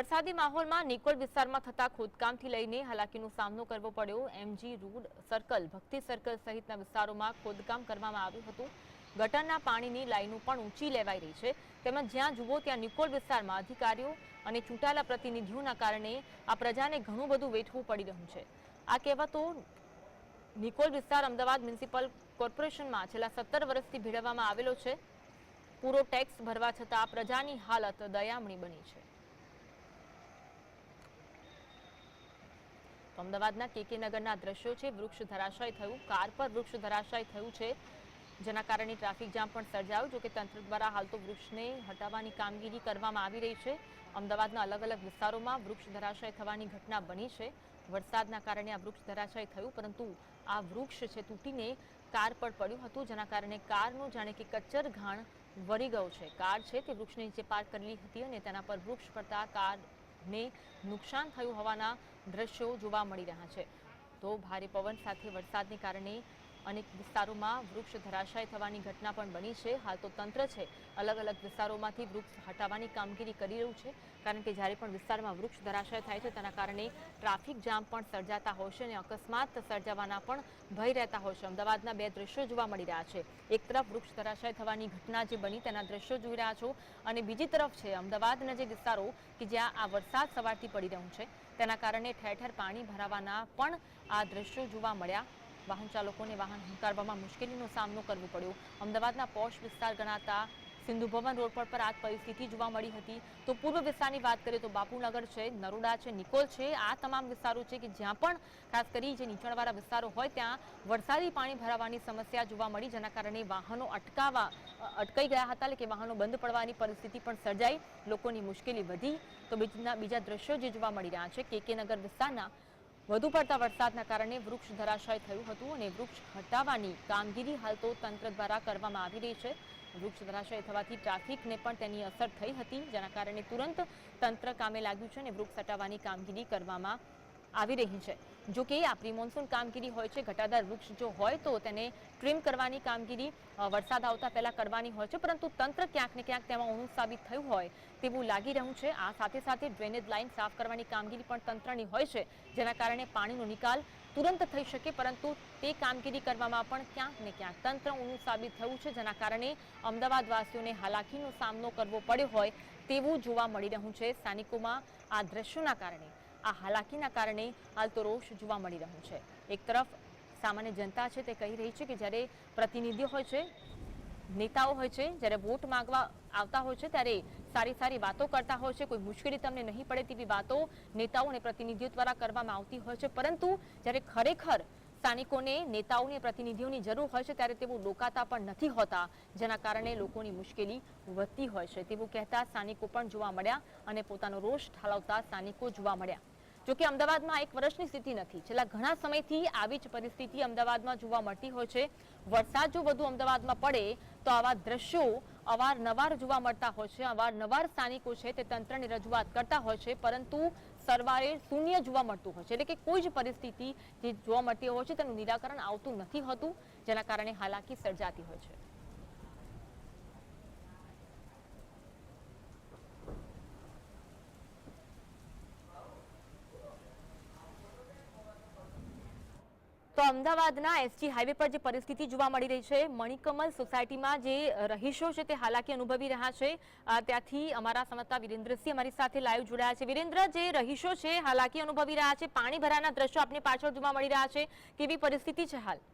વરસાદી માહોલમાં નિકોલ વિસ્તારમાં થતા ખોદકામથી લઈને હાલાકીનો સામનો કરવો પડ્યો. M G road circle Bhakti circle સહિતના વિસ્તારોમાં ખોદકામ કરવામાં આવ્યું હતું. ગટરના પાણીની લાઈનો પણ ઊંચી લેવાઈ રહી છે. તેમજ જ્યાં જુઓ ત્યાં નિકોલ વિસ્તારમાં અધિકારીઓ અને ચૂંટાયેલા પ્રતિનિધિઓના કારણે આ પ્રજાને ઘણું બધું વેઠવું પડી રહ્યું છે. આ કહેવાતો નિકોલ વિસ્તાર અમદાવાદ મ્યુનિસિપલ કોર્પોરેશનમાં છેલ્લા સત્તર વર્ષથી ભેળવવામાં આવેલો છે. પૂરો ટેક્સ ભરવા છતાં પ્રજાની હાલત દયામણી બની છે. અમદાવાદના કેકે નગરના દ્રશ્યો છે. વૃક્ષ ધરાશાય થયું. કાર પર વૃક્ષ ધરાશાય થયું છે. જેના કારણે ટ્રાફિક જામ પણ સર્જાયું. જોકે તંત્ર દ્વારા હાલ તો વૃક્ષને હટાવવાની કામગીરી કરવામાં આવી રહી છે. અમદાવાદના અલગ અલગ વિસ્તારોમાં વૃક્ષ ધરાશાય થવાની ઘટના બની છે. વરસાદના કારણે આ વૃક્ષ ધરાશાય થયું, પરંતુ આ વૃક્ષ છે તૂટીને કાર પર પડ્યું હતું, જેના કારણે કારનું જાણે કે કચ્ચર ઘાણ વળી ગયો છે. કાર છે તે વૃક્ષની નીચે પાર્ક કરેલી હતી અને તેના પર વૃક્ષ પડતા કારને નુકસાન થયું હોવાના દ્રશ્યો જોવા મળી રહ્યા છે. તો ભારે પવન સાથે વરસાદને કારણે અનેક વિસ્તારોમાં વૃક્ષ ધરાશાય થવાની ઘટના પણ બની છે. હાલ તો તંત્ર છે અલગ અલગ વિસ્તારોમાંથી વૃક્ષ હટાવવાની કામગીરી કરી રહ્યું છે. કારણ કે જ્યારે પણ વિસ્તારમાં વૃક્ષ ધરાશાય થાય છે, તેના કારણે ટ્રાફિક જામ પણ સર્જાતા હોય છે અને અકસ્માત સર્જાવાના પણ ભય રહેતા હોય છે. અમદાવાદના બે દ્રશ્યો જોવા મળી રહ્યા છે. એક તરફ વૃક્ષ ધરાશાય થવાની ઘટના જે બની, તેના દ્રશ્યો જોઈ રહ્યા છો. અને બીજી તરફ છે, અમદાવાદના જે વિસ્તારો કે જ્યાં આ વરસાદ સવારથી પડી રહ્યું છે તેના કારણે ઠેર ઠેર પાણી ભરાવાના પણ આ દ્રશ્યો જોવા મળ્યા. વાહન ચાલકોને વાહન હંકારવામાં મુશ્કેલીનો સામનો કરવો પડ્યો. અમદાવાદના પોશ વિસ્તાર ગણાતા સિંધુ ભવન રોડ પર પર આ પરિસ્થિતિ જોવા મળી હતી. તો પૂર્વ વિસ્તારની વાત કરીએ તો બાપુનગર છે, નરોડા છે, નિકોલ છે, આ તમામ વિસ્તારો છે કે જ્યાં પણ ખાસ કરી જે નીચાણવાળા વિસ્તારો હોય ત્યાં વરસાદી પાણી ભરાવાની સમસ્યા જોવા મળી જેના કારણે વાહનો અટકાવા, અટકાઈ ગયા હતા એટલે કે વાહનો બંધ પડવાની પરિસ્થિતિ પણ સર્જાઈ. લોકોની મુશ્કેલી વધી. તો બીજા બીજા દ્રશ્યો જે જોવા મળી રહ્યા છે, કે કે નગર વિસ્તારના વધુ પડતા વરસાદના કારણે વૃક્ષ ધરાશય થયું હતું અને વૃક્ષ હટાવવાની કામગીરી હાલ તો તંત્ર દ્વારા કરવામાં આવી રહી છે. વૃક્ષ ધરાશય થવાથી ટ્રાફિકને પણ તેની અસર થઈ હતી, જેના કારણે તુરંત તંત્ર કામે લાગ્યું છે અને વૃક્ષ હટાવવાની કામગીરી કરવામાં આવી રહી છે. જો કે આ પ્રી મોન્સૂન કામગીરી હોય છે, ઘટાદાર વૃક્ષ જો હોય તો તેને ટ્રીમ કરવાની કામગીરી વરસાદ આવતા પહેલાં કરવાની હોય છે, પરંતુ તંત્ર ક્યાંક ને ક્યાંક તેમાં ઊણું સાબિત થયું હોય તેવું લાગી રહ્યું છે. આ સાથે સાથે ડ્રેનેજ લાઇન સાફ કરવાની કામગીરી પણ તંત્રની હોય છે, જેના કારણે પાણીનો નિકાલ તુરંત થઈ શકે, પરંતુ તે કામગીરી કરવામાં પણ ક્યાંક ને ક્યાંક તંત્ર ઊણું સાબિત થયું છે, જેના કારણે અમદાવાદવાસીઓને હાલાકીનો સામનો કરવો પડ્યો હોય તેવું જોવા મળી રહ્યું છે. સ્થાનિકોમાં આ દ્રશ્યોના કારણે, આ હાલાકીના કારણે હાલ તો રોષ જોવા મળી રહ્યો છે. એક તરફ સામાન્ય જનતા છે તે કહી રહી છે કે જ્યારે પ્રતિનિધિઓ હોય છે નેતાઓ હોય છે, જ્યારે વોટ માંગવા આવતા હોય છે, ત્યારે સારી સારી વાતો કરતા હોય છે. કોઈ મુશ્કેલી તમને નહીં પડે તેવી વાતો નેતાઓ અને પ્રતિનિધિઓ દ્વારા કરવામાં આવતી હોય છે. પરંતુ જ્યારે ખરેખર સ્થાનિકોને નેતાઓની પ્રતિનિધિઓની જરૂર હોય છે, ત્યારે તેઓ રોકાતા પણ નથી હોતા, જેના કારણે લોકોની મુશ્કેલી વધતી હોય છે. તેવું કહેતા સ્થાનિકો પણ જોવા મળ્યા અને પોતાનો રોષ ઠાલવતા સ્થાનિકો જોવા મળ્યા. જોકે અમદાવાદમાં એક વર્ષની સ્થિતિ નથી. છેલ્લા ઘણા સમયથી આવી જ પરિસ્થિતિ અમદાવાદમાં જોવા મળતી હોય છે. વરસાદ જો વધુ અમદાવાદમાં પડે, તો આવા દ્રશ્યો અવારનવાર જોવા મળતા હોય છે. અવારનવાર સ્થાનિકો છે તે તંત્રને રજૂઆત કરતા હોય છે, પરંતુ સરવારે શૂન્ય જોવા મળતું હોય છે. એટલે કે કોઈ જ પરિસ્થિતિ જે જોવા મળતી હોય છે, તેનું નિરાકરણ આવતું નથી હોતું, જેના કારણે હાલાકી સર્જાતી હોય છે. તો અમદાવાદના એસજી હાઈવે પર જે પરિસ્થિતિ જોવા મળી રહી છે, મણિકમલ સોસાયટીમાં જે રહીશો છે તે હાલાકી અનુભવી રહ્યા છે. ત્યાંથી અમારા સંવાદદાતા વિરેન્દ્રસિંહ અમારી સાથે લાઈવ જોડાયા છે. વિરેન્દ્ર, જે રહીશો છે, હાલાકી અનુભવી રહ્યા છે, પાણી ભરાના દ્રશ્યો આપને પાછળ જોવા મળી રહ્યા છે. કેવી પરિસ્થિતિ છે હાલ?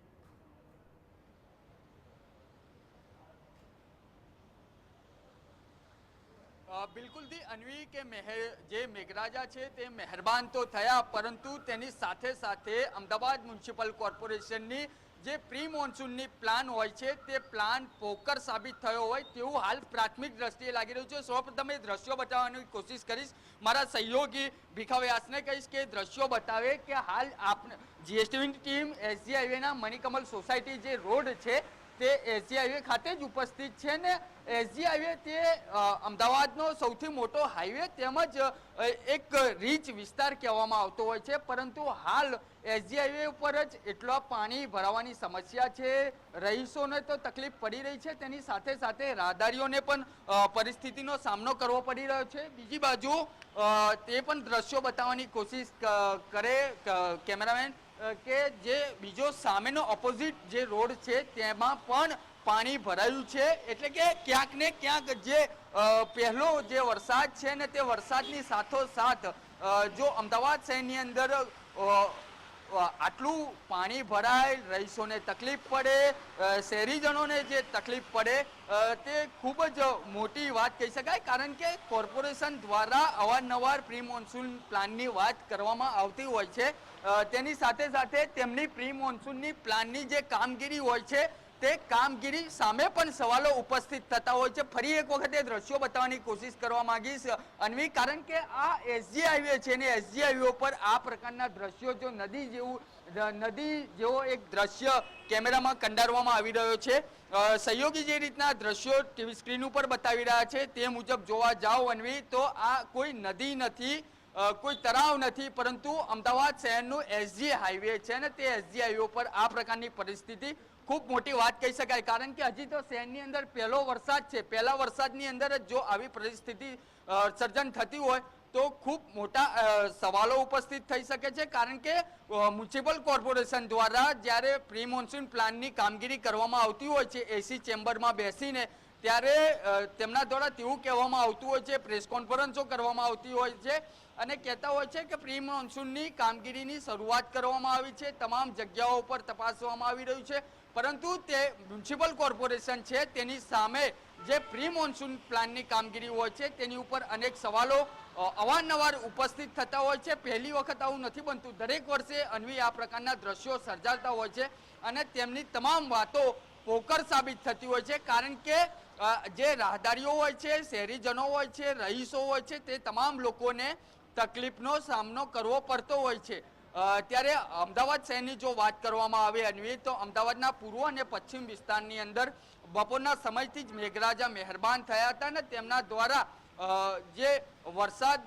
બિલકુલથી અન્વી કે મેહર, જે મેઘરાજા છે તે મહેરબાન તો થયા, પરંતુ તેની સાથે સાથે અમદાવાદ મ્યુનિસિપલ કોર્પોરેશનની જે પ્રી મોન્સૂનની પ્લાન હોય છે, તે પ્લાન પોકર સાબિત થયો હોય તેવું હાલ પ્રાથમિક દ્રષ્ટિએ લાગી રહ્યું છે. સૌપ્રથમ એ દ્રશ્યો બતાવવાની કોશિશ કરીશ. મારા સહયોગી ભીખા વ્યાસને કહીશ કે દ્રશ્યો બતાવે કે હાલ આપ જીએસટીવીની ટીમ એસજી હાઈવેના મણિકમલ સોસાયટી જે રોડ છે તે એસજી હાઈવે ખાતે જ ઉપસ્થિત છે ને એસજી હાઈવે તે અમદાવાદનો સૌથી મોટો હાઈવે તેમજ એક રીચ વિસ્તાર કહેવામાં આવતો હોય છે. પરંતુ હાલ એસજી હાઈવે ઉપર જ એટલા પાણી ભરાવાની સમસ્યા છે. રહીશોને તો તકલીફ પડી રહી છે. તેની સાથે સાથે રાહદારીઓને પણ પરિસ્થિતિનો સામનો કરવો પડી રહ્યો છે. બીજી બાજુ તે પણ દ્રશ્યો બતાવવાની કોશિશ કરે કેમેરામેન કે જે બીજો સામેનો ઓપોઝિટ જે રોડ છે, તેમાં પણ પાણી ભરાયું છે. એટલે કે ક્યાંક ને ક્યાંક જે પહેલો જે વરસાદ છે ને તે વરસાદની સાથોસાથ જો અમદાવાદ શહેરની અંદર આટલું પાણી ભરાય, રહીશોને તકલીફ પડે શહેરીજનોને જે તકલીફ પડે તે ખૂબ જ મોટી વાત કહી શકાય. કારણ કે કોર્પોરેશન દ્વારા અવારનવાર પ્રી મોન્સૂન પ્લાનની વાત કરવામાં આવતી હોય છે. તેની સાથે સાથે તેમની પ્રી મોન્સૂનની પ્લાનની જે કામગીરી હોય છે, તે કામગીરી સામે પણ સવાલો ઉપસ્થિત થતા હોય છે. ફરી એક વખત એ દ્રશ્યો બતાવવાની કોશિશ કરવા માંગીશ, અન્વી, કારણ કે આ એસજી હાઈવે છે ને એસજી હાઈવે ઉપર આ પ્રકારના દ્રશ્યો જો નદી જેવું નદી જેવો એક દ્રશ્ય કેમેરામાં કંડારવામાં આવી રહ્યો છે. સહયોગી જે રીતના દ્રશ્યો ટીવી સ્ક્રીન ઉપર બતાવી રહ્યા છે, તે મુજબ જોવા જાઓ અન્વી, તો આ કોઈ નદી નથી. કોઈ તરાવ નથી, પરંતુ અમદાવાદ શહેરનું એસજી હાઈવે છે ને તે એસજી હાઈવે ઉપર આ પ્રકારની પરિસ્થિતિ ખૂબ મોટી વાત કહી શકાય. કારણ કે હજી તો શહેરની અંદર પહેલો વરસાદ છે. પહેલા વરસાદની અંદર જ જો આવી પરિસ્થિતિ સર્જન થતી હોય તો ખૂબ મોટા સવાલો ઉપસ્થિત થઈ શકે છે. કારણ કે મ્યુનિસિપલ કોર્પોરેશન દ્વારા જ્યારે પ્રી મોન્સૂન પ્લાનની કામગીરી કરવામાં આવતી હોય છે, એસી ચેમ્બરમાં બેસીને ત્યારે તેમના દ્વારા તેવું કહેવામાં આવતું હોય છે પ્રેસ કોન્ફરન્સો કરવામાં આવતી હોય છે અને કહેતા હોય છે કે પ્રી મોન્સૂનની કામગીરીની શરૂઆત કરવામાં આવી છે, તમામ જગ્યાઓ પર તપાસવામાં આવી રહ્યું છે. પરંતુ તે મ્યુનિસિપલ કોર્પોરેશન છે, તેની સામે જે પ્રી મોન્સૂન પ્લાનની કામગીરી હોય છે, તેની ઉપર અનેક સવાલો અવારનવાર ઉપસ્થિત થતા હોય છે. પહેલી વખત આવું નથી બનતું. દરેક વર્ષે અન્વી આ પ્રકારના દ્રશ્યો સર્જાતા હોય છે અને તેમની તમામ વાતો પોકર સાબિત થતી હોય છે. કારણ કે જે રાહદારીઓ હોય છે, શહેરીજનો હોય છે, રહીશો હોય છે, તે તમામ લોકોને તકલીફનો સામનો કરવો પડતો હોય છે. ત્યારે અમદાવાદ શહેરની જો વાત કરવામાં આવે અન્વી તો અમદાવાદના પૂર્વ અને પશ્ચિમ વિસ્તારની અંદર બપોરના સમયથી જ મેઘરાજા મહેરબાન થયા હતા અને તેમના દ્વારા જે વરસાદ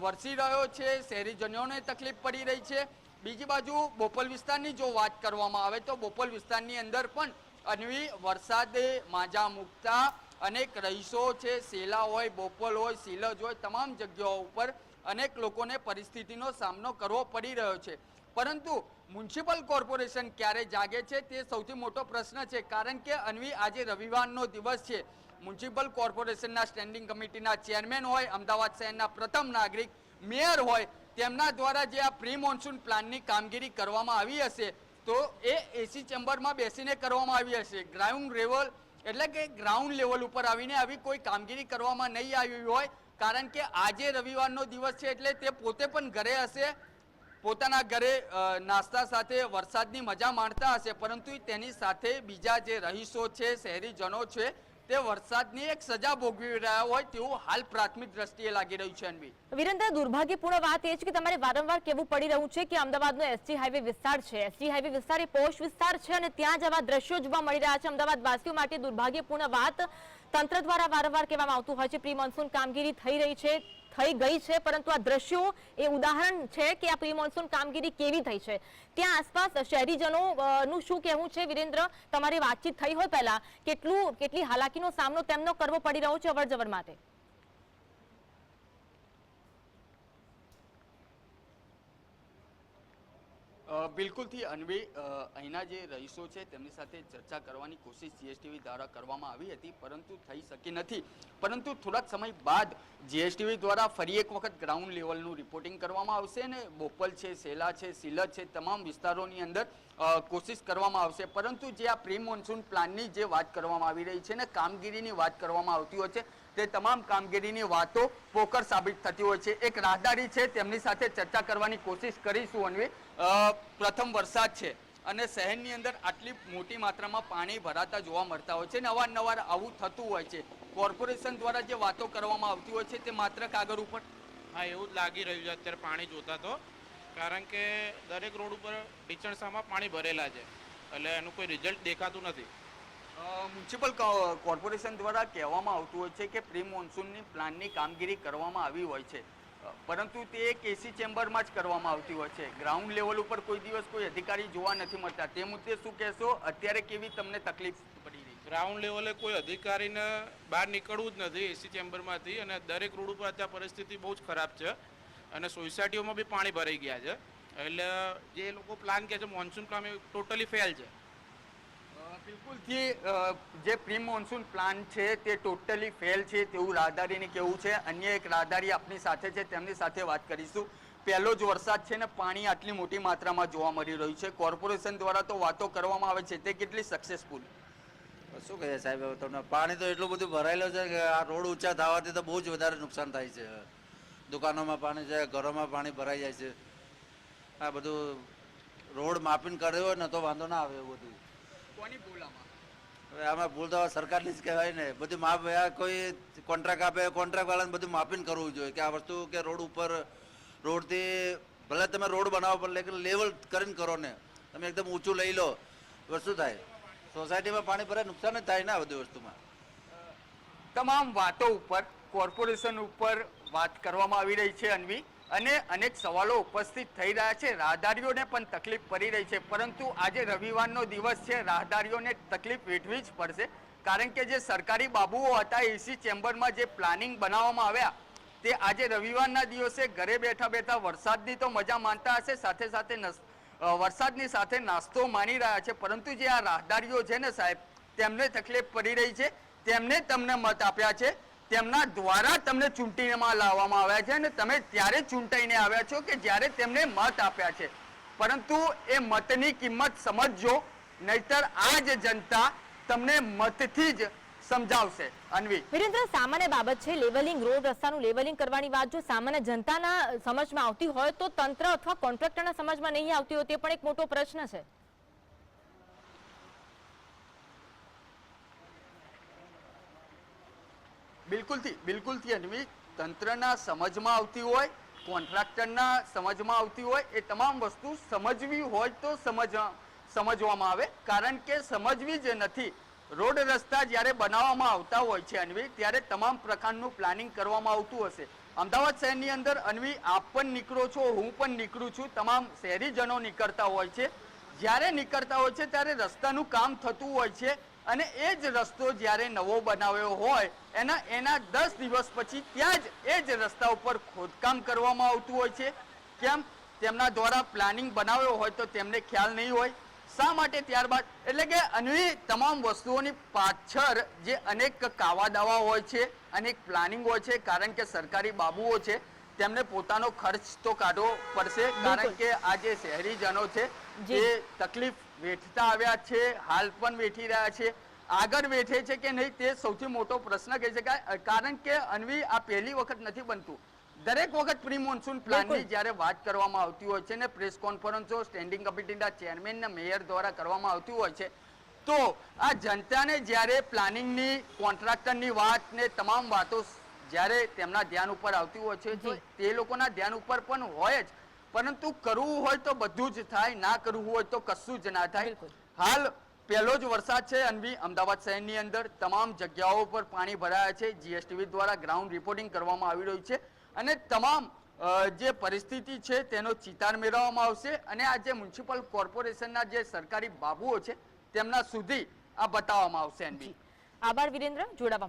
વરસી રહ્યો છે, શહેરીજનોને તકલીફ પડી રહી છે. બીજી બાજુ બોપલ વિસ્તારની જો વાત કરવામાં આવે, તો બોપલ વિસ્તારની અંદર પણ અન્વી, વરસાદે માજા મૂકતા અનેક રહીશો છે, સેલા હોય, બોપલ હોય, સિલજ હોય, તમામ જગ્યાઓ ઉપર અનેક લોકોને પરિસ્થિતિનો સામનો કરવો પડી રહ્યો છે. પરંતુ મ્યુનિસિપલ કોર્પોરેશન ક્યારે જાગે છે તે સૌથી મોટો પ્રશ્ન છે, કારણ કે અન્વી આજે રવિવારનો દિવસ છે. મ્યુનિસિપલ કોર્પોરેશનના સ્ટેન્ડિંગ કમિટીના ચેરમેન હોય, અમદાવાદ શહેરના પ્રથમ નાગરિક, મેયર હોય, તેમના દ્વારા જે આ પ્રી મોન્સૂન પ્લાનની કામગીરી કરવામાં આવી હશે તો એ એસી ચેમ્બરમાં બેસીને કરવામાં આવી હશે. ગ્રાઉન્ડ લેવલ એટલે કે ગ્રાઉન્ડ લેવલ ઉપર આવીને આવી કોઈ કામગીરી કરવામાં નહીં આવી હોય, કારણ કે આજે રવિવારનો દિવસ છે એટલે તે પોતે પણ ઘરે હશે, પોતાના ઘરે નાસ્તા સાથે વરસાદની મજા માણતા હશે, પરંતુ તેની સાથે બીજા જે રહીશો છે, શહેરીજનો છે તે વરસાદની એક સજા ભોગવી રહ્યા હોય તેવું હાલ પ્રાથમિક દ્રષ્ટિએ લાગી રહ્યું છે અન્વી વિરેન્દ્ર, દુર્ભાગ્યપૂર્ણ વાત એ છે કે તમારે વારંવાર કેવું પડી રહ્યું છે કે અમદાવાદનો એસજી હાઈવે વિસ્તાર છે. એસટી હાઈવે વિસ્તાર એ પોશ વિસ્તાર છે અને ત્યાં જ આવા દ્રશ્યો જોવા મળી રહ્યા છે. અમદાવાદ વાસીઓ માટે દુર્ભાગ્યપૂર્ણ વાત તંત્ર દ્વારા વારંવાર કહેવામાં આવતું હોય છે. પ્રી મોન્સૂન કામગીરી થઈ રહી છે. થઈ ગઈ છે, પરંતુ આ દ્રશ્યો એ ઉદાહરણ છે કે આ પ્રી મોન્સૂન કામગીરી કેવી થઈ છે. ત્યાં આસપાસ શહેરીજનો નું શું કહેવું છે, વિરેન્દ્ર? તમારી વાતચીત થઈ હોય પહેલા, કેટલું, કેટલી હાલાકીનો સામનો તેમનો કરવો પડી રહ્યો છે અવર માટે? બિલકુલથી અન્વી અહીંના જે રહીશો છે, તેમની સાથે ચર્ચા કરવાની કોશિશ જીએસટીવી દ્વારા કરવામાં આવી હતી, પરંતુ થઈ શકી નથી. પરંતુ થોડાક સમય બાદ જીએસટીવી દ્વારા ફરી એક વખત ગ્રાઉન્ડ લેવલનું રિપોર્ટિંગ કરવામાં આવશે અને બોપલ છે, સેલા છે સિલત છે, તમામ વિસ્તારોની અંદર કોશિશ કરવામાં આવશે. પરંતુ જે આ પ્રી મોન્સૂન પ્લાનની જે વાત કરવામાં આવી રહી છે ને કામગીરીની વાત કરવામાં આવતી હોય છે તે તમામ કામગીરીની વાતો પોકર સાબિત થતી હોય છે. એક રાહદારી છે, તેમની સાથે ચર્ચા કરવાની કોશિશ કરીશું અન્વી. પ્રથમ વરસાદ છે અને શહેરની અંદર આટલી મોટી માત્રામાં પાણી ભરાતા જોવા મળતા હોય છે. ને અવારનવાર આવું થતું હોય છે. કોર્પોરેશન દ્વારા જે વાતો કરવામાં આવતી હોય છે તે માત્ર કાગળ ઉપર? હા, એવું જ લાગી રહ્યું છે અત્યારે પાણી જોતા તો. કારણ કે દરેક રોડ ઉપર ઢીચણસામાં પાણી ભરેલા છે. એટલે એનું કોઈ રિઝલ્ટ દેખાતું નથી. મ્યુનિસિપલ કોર્પોરેશન દ્વારા કહેવામાં આવતું હોય છે કે પ્રી મોન્સૂનની પ્લાનની કામગીરી કરવામાં આવી હોય છે. પરંતુ તે એક એસી ચેમ્બરમાં જ કરવામાં આવતી હોય છે. ગ્રાઉન્ડ લેવલ ઉપર કોઈ દિવસ કોઈ અધિકારી જોવા નથી મળતા. તે મુદ્દે શું કહેશો? અત્યારે કેવી તમને તકલીફ પડી રહી ગ્રાઉન્ડ લેવલે કોઈ અધિકારીને બહાર નીકળવું જ નથી એસી ચેમ્બરમાંથી અને દરેક રોડ ઉપર અત્યારે પરિસ્થિતિ બહુ જ ખરાબ છે અને સોસાયટીઓમાં બી પાણી ભરાઈ ગયા છે. એટલે જે લોકો પ્લાન કહે છે, મોન્સૂન પ્લાન ટોટલી ફેલ છે. બિલકુલથી જે પ્રી મોન્સૂન પ્લાન છે તે ટોટલી ફેલ છે તેવું રાહદારીને કેવું છે. અન્ય એક રાહદારી આપની સાથે છે, તેમની સાથે વાત કરીશું. પહેલો જ વરસાદ છે ને પાણી આટલી મોટી માત્રામાં જોવા મળી રહ્યું છે. કોર્પોરેશન દ્વારા તો વાતો કરવામાં આવે છે, તે કેટલી સક્સેસફુલ શું કહે સાહેબ તમને પાણી તો એટલું બધું ભરાયેલું છે કે આ રોડ ઊંચા થવાથી તો બહુ જ વધારે નુકસાન થાય છે. દુકાનોમાં પાણી છે, ઘરોમાં પાણી ભરાઈ જાય છે. આ બધું રોડ માપીને કર્યો હોય ને તો વાંધો ના આવે એવું બધું. કોની બોલામાં હવે આમાં ભૂલ તો સરકારની જ કહેવાય ને. બધું માપ કોઈ કોન્ટ્રાક્ટ આપે કોન્ટ્રાક્ટ વાળાને બધું માપીને કરવું જોઈએ કે આ વસ્તુ કે રોડ ઉપર રોડથી ભલે તમે રોડ બનાવો પણ લેકિન લેવલ કરીને કરો ને. તમે એકદમ ઊંચું લઈ લો. વસ્તુ થાય? સોસાયટીમાં પાણી ભરાય નુકસાન જ થાય ને આ બધી વસ્તુમાં. તમામ વાતો ઉપર કોર્પોરેશન ઉપર વાત કરવામાં આવી રહી છે અન્વી. અને અનેક સવાલો ઉપસ્થિત થઈ રહ્યા છે. રાહદારીઓને પણ તકલીફ પડી રહી છે. પરંતુ આજે રવિવારનો દિવસ છે. રાહદારીઓને તકલીફ વેઠવી જ પડશે. કારણ કે જે સરકારી બાબુઓ હતા એસી ચેમ્બરમાં જે પ્લાનિંગ બનાવવામાં આવ્યા, તે આજે રવિવારના દિવસે ઘરે બેઠા બેઠા વરસાદની તો મજા માનતા હશે, સાથે સાથે વરસાદની સાથે નાસ્તો માની રહ્યા છે. પરંતુ જે આ રાહદારીઓ છે ને સાહેબ, તેમને તકલીફ પડી રહી છે. તેમને તમને મત આપ્યા છે. તેમના દ્વારા તમને ચૂંટણીમાં લાવવામાં આવ્યા છે અને તમે ત્યારે ચૂંટાઈને આવ્યા છો કે જ્યારે તેમને મત આપ્યા છે. પરંતુ એ મતની કિંમત સમજજો, નહીતર આ જ જનતા તમને મતથી જ સમજાવશે. અન્વી. સામાન્ય બાબત છે, લેવલિંગ, રોડ રસ્તાનું લેવલિંગ કરવાની વાત. જો સામાન્ય જનતાના સમજમાં આવતી હોય તો તંત્ર અથવા કોન્ટ્રાક્ટરના સમજમાં નહીં આવતી હોય તે પણ એક મોટો પ્રશ્ન છે. બિલકુલથી બિલકુલથી અન્વી, તંત્રના સમજમાં આવતી હોય, કોન્ટ્રાક્ટરના સમજમાં આવતી હોય, એ તમામ વસ્તુ સમજવી હોય તો સમજ, સમજવામાં આવે. કારણ કે સમજવી જ નથી. રોડ રસ્તા જ્યારે બનાવવામાં આવતા હોય છે અન્વી, ત્યારે તમામ પ્રકારનું પ્લાનિંગ કરવામાં આવતું હશે. અમદાવાદ શહેરની અંદર અન્વી, આપ પણ નીકળો છો, હું પણ નીકળું છું, તમામ શહેરીજનો નીકળતા હોય છે. જ્યારે નીકળતા હોય છે, ત્યારે રસ્તાનું કામ થતું હોય છે. અને એ જ રસ્તો જ્યારે નવો બનાવ્યો હોય એના એના દસ દિવસ પછી ત્યાં જ એ જ રસ્તા ઉપર ખોદકામ કરવામાં આવતું હોય છે. કેમ? તેમના દ્વારા પ્લાનિંગ બનાવ્યો હોય તો તેમને ખ્યાલ નહીં હોય. શા માટે ત્યારબાદ? એટલે કે અન્ય તમામ વસ્તુઓની પાછળ જે અનેક કાવા દાવા હોય છે અનેક પ્લાનિંગ હોય છે કારણ કે સરકારી બાબુઓ છે તેમને પોતાનો ખર્ચ તો કાઢવો પડશે કારણ કે આ જે શહેરીજનો છે જી. તકલીફ વેઠતા આવ્યા છે હાલ પણ વેઠી રહ્યા છે. આગળ વેઠે છે કે નહીં તે સૌથી મોટો પ્રશ્ન કહી શકાય. કારણ કે અન્વી આ પહેલી વખત નથી બનતું. દરેક વખત પ્રી મોન્સૂન પ્લાનની જ્યારે વાત કરવામાં આવતી હોય છે ને પ્રેસ કોન્ફરન્સો સ્ટેન્ડિંગ કમિટીના ચેરમેન ને મેયર દ્વારા કરવામાં આવતી હોય છે તો આ જનતાને જ્યારે પ્લાનિંગની કોન્ટ્રાક્ટરની વાત ને તમામ વાતો જ્યારે તેમના ધ્યાન ઉપર આવતી હોય છે તે લોકોના ધ્યાન ઉપર પણ હોય જ. પરંતુ કરવું હોય તો બધું જ થાય ના કરવું હોય તો કશું જ ના થાય. હાલ પહેલો જ વરસાદ છે અનવી અમદાવાદ શહેરની અંદર. તમામ જગ્યાઓ પર પાણી ભરાયા છે. જીએસટીવી દ્વારા ગ્રાઉન્ડ રિપોર્ટિંગ કરવામાં આવી રહ્યું છે. અને તમામ જે પરિસ્થિતિ છે તેનો ચિતાર મેળવવામાં આવશે. અને આ જે મ્યુનિસિપલ કોર્પોરેશનના જે સરકારી બાબુઓ છે તેમના સુધી આ બતાવવામાં આવશે અનવી. આભાર વિરેન્દ્ર. જોડાવા